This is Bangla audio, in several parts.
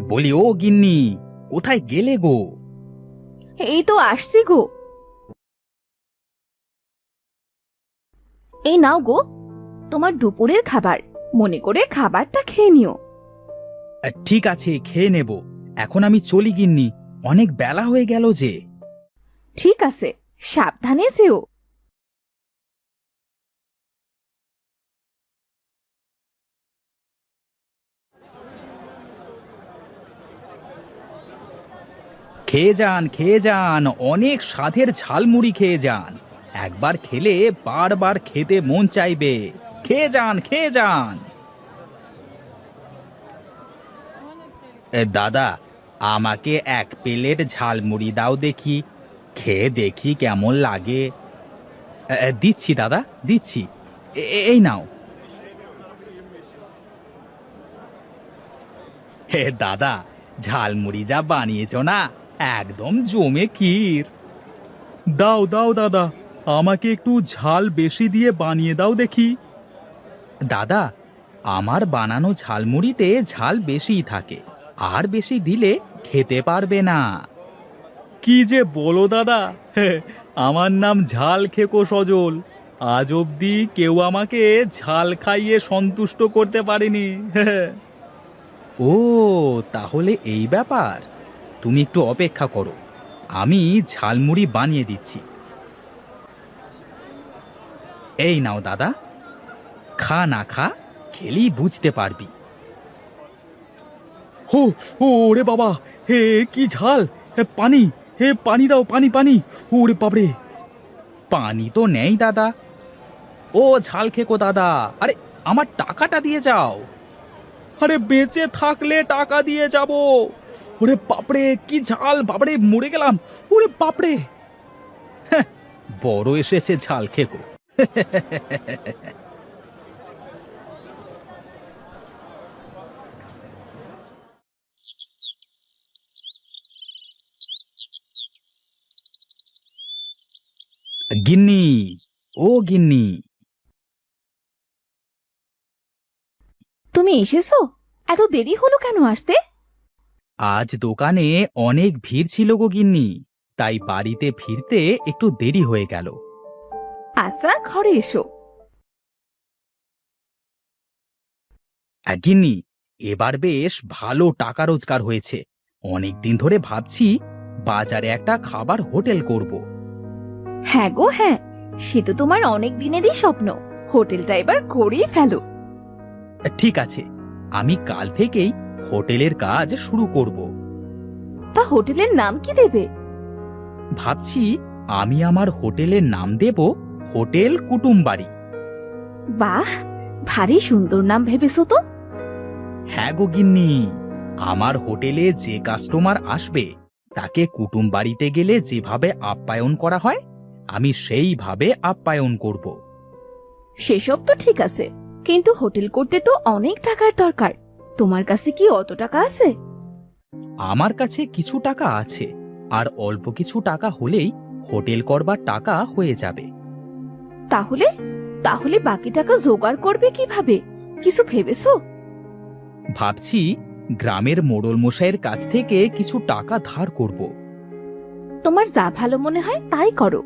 বলি ও গিন্নি কোথায় গেলে গো? এই তো আসছি গো। এই নাও গো তোমার দুপুরের খাবার। মনে করে খাবারটা খেয়ে নিও। ঠিক আছে খেয়ে নেব। এখন আমি চলি গিন্নি অনেক বেলা হয়ে গেল যে। ঠিক আছে সাবধানে যেও। খেয়ে যান খেয়ে যান, অনেক স্বাদের ঝালমুড়ি খেয়ে যান। একবার খেলে বারবার খেতে মন চাইবে। খেয়ে যান খেয়ে যান। দাদা, আমাকে এক প্লেট ঝালমুড়ি দাও দেখি। খেয়ে দেখি কেমন লাগে। দিচ্ছি, দাদা, দিচ্ছি। এই নাও। হে, দাদা, ঝালমুড়ি যা বানিয়েছ না? একদম জমে ক্ষীর। দাও দাও, দাদা, আমাকে একটু ঝাল বেশি দিয়ে বানিয়ে দাও দেখি। দাদা, আমার বানানো ঝালমুড়িতে ঝাল বেশিই থাকে, আর বেশি দিলে খেতে পারবে না। কি যে বলো দাদা আমার নাম ঝাল খেকো সজল, আজ অবধি কেউ আমাকে ঝাল খাইয়ে সন্তুষ্ট করতে পারেনি ও, তাহলে এই ব্যাপার। তুমি একটু অপেক্ষা করো। আমি ঝালমুড়ি বানিয়ে দিচ্ছি। এই নাও দাদা। খা না খা খেলেই বুঝতে পারবি। হো ও ওরে বাবা হে কি ঝাল। হে পানি হে পানি দাও পানি পানি। ওরে বাবরে পানি তো নেই দাদা। ও ঝাল খেকো দাদা। আরে আমার টাকাটা দিয়ে যাও। আরে বেঁচে থাকলে টাকা দিয়ে যাব। ওরে বাপরে কি ঝাল বাপরে মরে গেলাম। ওরে বাপরে। হ্যাঁ, বড় এসেছে ঝাল খেকো গিন্নি ও গিন্নি। তুমি এসেছ? এত দেরি হলো কেন আসতে? আজ দোকানে অনেক ভিড় ছিল গো গিন্নি তাই বাড়িতে ফিরতে একটু দেরি হয়ে গেল। আচ্ছা ঘরে এসো। গিন্নি এবার বেশ ভালো টাকা রোজগার হয়েছে। অনেক দিন ধরে ভাবছি বাজারে একটা খাবার হোটেল করব। হ্যাঁ গো হ্যাঁ সে তো তোমার অনেক দিনেরই স্বপ্ন। হোটেলটা এবার করেই ফেলো। ঠিক আছে আমি কাল থেকেই হোটেলের কাজ শুরু করব। তা হোটেলের নাম কি দেবে? ভাবছি আমি আমার হোটেলের নাম দেব হোটেল কুটুমবাড়ি। বাহ ভারী সুন্দর নাম ভেবেছো তো। হ্যাঁ গো গিন্নি আমার হোটেলে যে কাস্টমার আসবে তাকে কুটুম বাড়িতে গেলে যেভাবে আপ্যায়ন করা হয় আমি সেইভাবে আপ্যায়ন করব। সেসব তো ঠিক আছে কিন্তু হোটেল করতে তো অনেক টাকার দরকার। তোমার কাছে কি অত টাকা আছে? আমার কাছে কিছু টাকা আছে আর অল্প কিছু টাকা হলেই হোটেল করবার টাকা হয়ে যাবে। তাহলে? তাহলে বাকি টাকা জোগাড় করবে কীভাবে? কিছু ভেবেছো? ভাবছি গ্রামের মোড়ল মশাইয়ের কাছ থেকে কিছু টাকা ধার করব। তোমার যা ভালো মনে হয় তাই করো।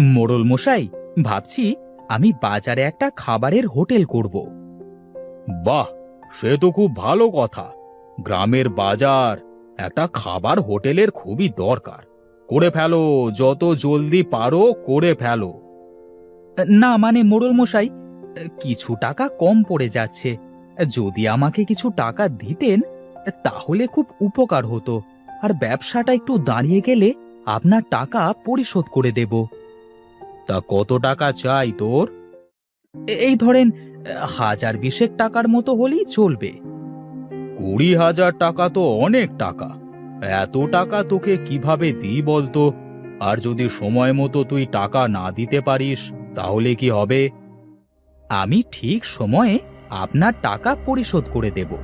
মোড়ল মশাই ভাবছি আমি বাজারে একটা খাবারের হোটেল করব। বাহ সে তো খুব ভালো কথা। গ্রামের বাজার একটা খাবার হোটেলের খুবই দরকার। করে ফেলো যত জলদি পারো করে ফেলো। না মানে মোড়ল মশাই কিছু টাকা কম পড়ে যাচ্ছে। যদি আমাকে কিছু টাকা দিতেন তাহলে খুব উপকার হতো। আর ব্যবসাটা একটু দাঁড়িয়ে গেলে আপনার টাকা পরিশোধ করে দেব। তা কত টাকা চাই তোর? এই ধরেন, হাজার বিশেক টাকার মতো হলেই চলবে। কুড়ি হাজার টাকা তো অনেক টাকা। এত টাকা তোকে কীভাবে দিই বলতো? আর যদি সময় মতো তুই টাকা না দিতে পারিস, তাহলে কি হবে? আমি ঠিক সময়ে আপনার টাকা পরিশোধ করে দেব।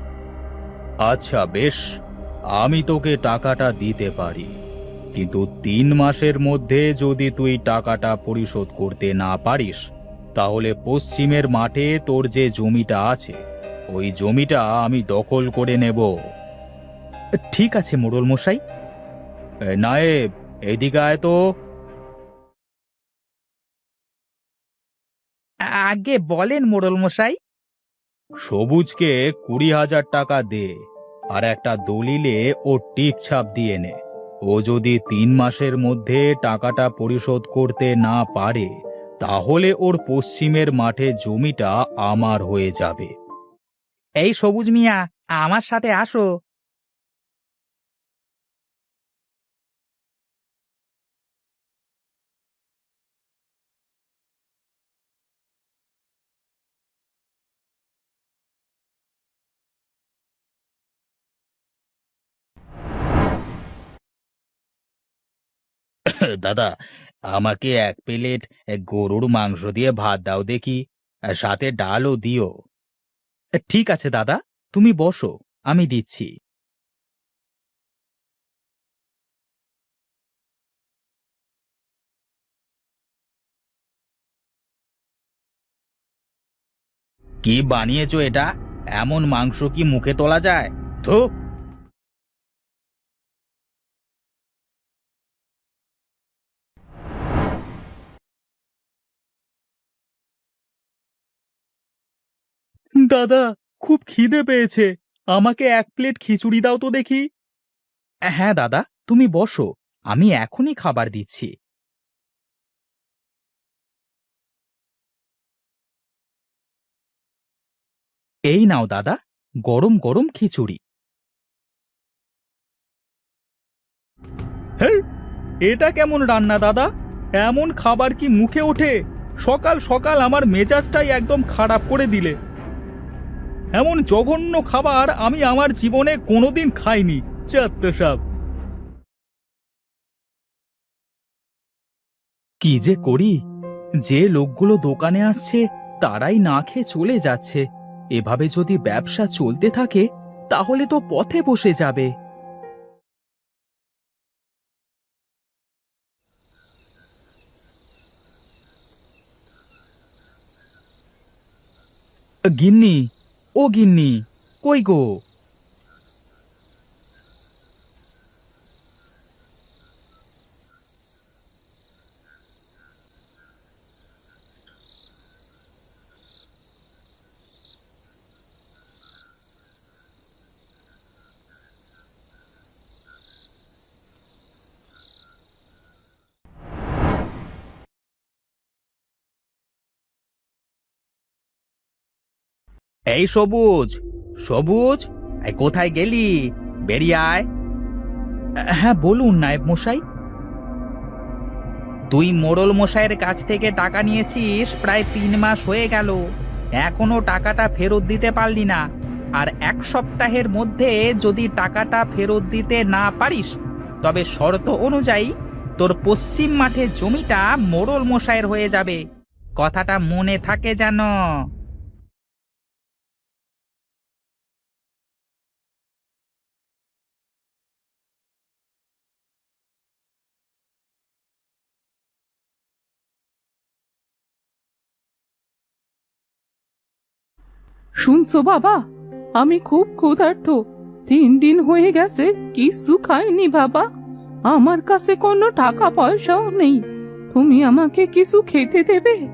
আচ্ছা বেশ। আমি তোকে টাকাটা দিতে পারি। কিন্তু তিন মাসের মধ্যে যদি তুই টাকাটা পরিশোধ করতে না পারিস তাহলে পশ্চিমের মাঠে তোর যে জমিটা আছে ওই জমিটা আমি দখল করে নেব। ঠিক আছে মোড়ল মশাই। নায়েব এদিকে আয় তো। আগে বলেন মোড়ল মশাই। সবুজকে কুড়ি হাজার টাকা দে আর একটা দলিলে ও টিপ ছাপ দিয়ে নে। ও যদি তিন মাসের মধ্যে টাকাটা পরিশোধ করতে না পারে, তাহলে ওর পশ্চিমের মাঠে জমিটা আমার হয়ে যাবে। এই সবুজ মিয়া, আমার সাথে আসো। দাদা, আমাকে এক প্লেট গরুর মাংস দিয়ে ভাত দাও দেখি, সাথে ডালও দিও। ঠিক আছে দাদা, তুমি বসো, আমি দিচ্ছি। কি বানিয়েছো এটা? এমন মাংস কি মুখে তোলা যায়? তো দাদা, খুব খিদে পেয়েছে। আমাকে এক প্লেট খিচুড়ি দাও তো দেখি। হ্যাঁ দাদা, তুমি বসো। আমি এখনই খাবার দিচ্ছি। এই নাও, দাদা, গরম গরম খিচুড়ি। হ্যাঁ এটা কেমন রান্না, দাদা? এমন খাবার কি মুখে ওঠে? সকাল সকাল আমার মেজাজটাই একদম খারাপ করে দিলে। এমন জঘন্য খাবার আমি আমার জীবনে কোনোদিন খাইনি। চাত্তসাব কি যে করি? যে লোকগুলো দোকানে আসছে, তারাই না খেয়ে চলে যাচ্ছে। এভাবে যদি ব্যবসা চলতে থাকে, তাহলে তো পথে বসে যাবে। গিন্নি ও গিন্নি কই গো? এই সবুজ সবুজ এই কোথায় গেলি? বেরিয়ে আয়। হ্যাঁ বলুন নায়েব মশাই। তুই মোড়ল মশাইয়ের কাছ থেকে টাকা নিয়েছিস, প্রায় তিন মাস হয়ে গেল। এখনও টাকাটা ফেরত দিতে পারলি না। আর এক সপ্তাহের মধ্যে যদি টাকাটা ফেরত দিতে না পারিস, তবে শর্ত অনুযায়ী তোর পশ্চিম মাঠের জমিটা মোড়ল মশাইয়ের হয়ে যাবে। কথাটা মনে থাকে যেন। শুনছো বাবা? আমি খুব ক্ষুধার্ত। তিন দিন হয়ে গেছে, কিছু খাইনি বাবা। আমার কাছে কোনো টাকা পয়সাও নেই। তুমি আমাকে কিছু খেতে দেবে?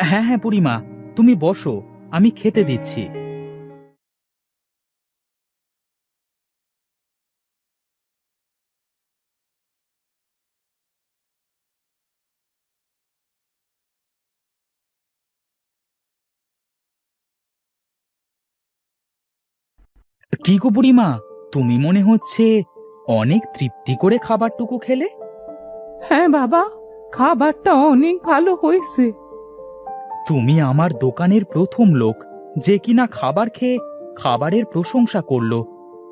হ্যাঁ হ্যাঁ বুড়িমা, তুমি বসো, আমি খেতে দিচ্ছি। কি গো বুড়িমা? তুমি মনে হচ্ছে অনেক তৃপ্তি করে খাবারটুকু খেলে? হ্যাঁ বাবা খাবারটা অনেক ভালো হয়েছে। তুমি আমার দোকানের প্রথম লোক যে কিনা খাবার খেয়ে খাবারের প্রশংসা করল।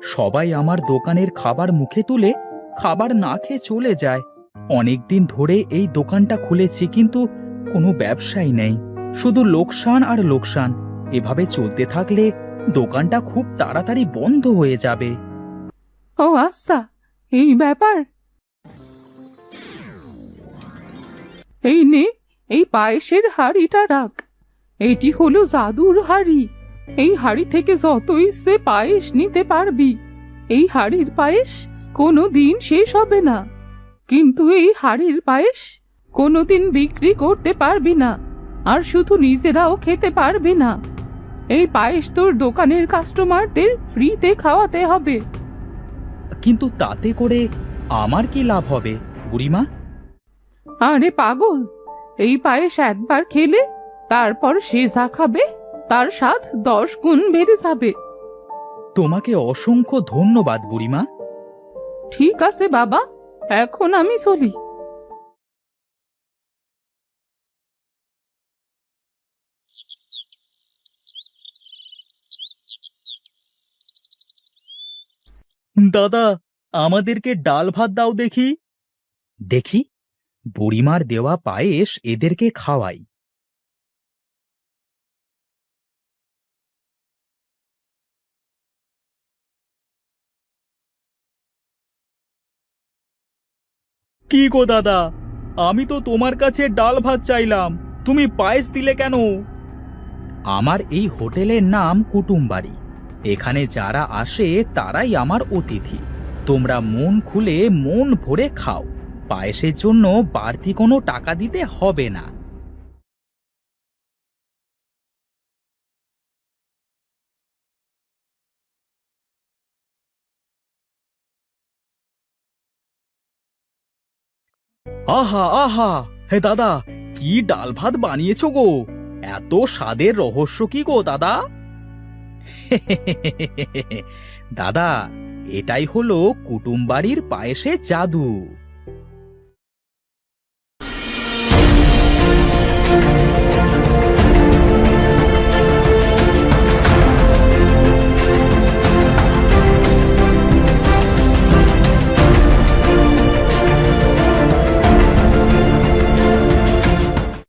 সবাই আমার দোকানের খাবার মুখে তুলে খাবার না খেয়ে চলে যায়। অনেকদিন ধরে এই দোকানটা খুলেছি কিন্তু কোনো ব্যবসাই নেই। শুধু লোকসান আর লোকসান। এভাবে চলতে থাকলে দোকানটা খুব তাড়াতাড়ি বন্ধ হয়ে যাবে। ও আচ্ছা। এই ব্যাপার। এই নে, এই পায়েসের হাড়িটা রাখ। এটি হলো জাদুর হাড়ি। এই হাড়ি থেকে যত ইচ্ছে পায়েস নিতে পারবি, এই হাড়ির পায়েস কোনো দিন শেষ হবে না। কিন্তু এই হাড়ির পায়েস কোনোদিন বিক্রি করতে পারবি না, আর শুধু নিজেরাও খেতে পারবি না। এই পায়েস তোর দোকানের কাস্টমারদের ফ্রিতে খাওয়াতে হবে। কিন্তু তাতে করে আমার কি লাভ হবে বুড়িমা? আরে পাগল এই পায়েস একবার খেলে তারপর সে যা খাবে তার স্বাদ দশ গুণ বেড়ে যাবে। তোমাকে অসংখ্য ধন্যবাদ বুড়িমা। ঠিক আছে বাবা এখন আমি চলি। দাদা, আমাদেরকে ডাল ভাত দাও দেখি। দেখি, বুড়িমার দেওয়া পায়েস এদেরকে খাওয়াই। কি গো দাদা, আমি তো তোমার কাছে ডাল ভাত চাইলাম, তুমি পায়েস দিলে কেন? আমার এই হোটেলের নাম কুটুমবাড়ি। এখানে যারা আসে তারাই আমার অতিথি। তোমরা মন খুলে মন ভরে খাও। পায়েসের জন্য বাড়তি কোনো টাকা দিতে হবে না। আহা আহা! হে দাদা, কি ডাল ভাত বানিয়েছো গো? এত স্বাদের রহস্য কি গো, দাদা? দাদা এটাই হলো কুটুমবাড়ির পায়েসে জাদু।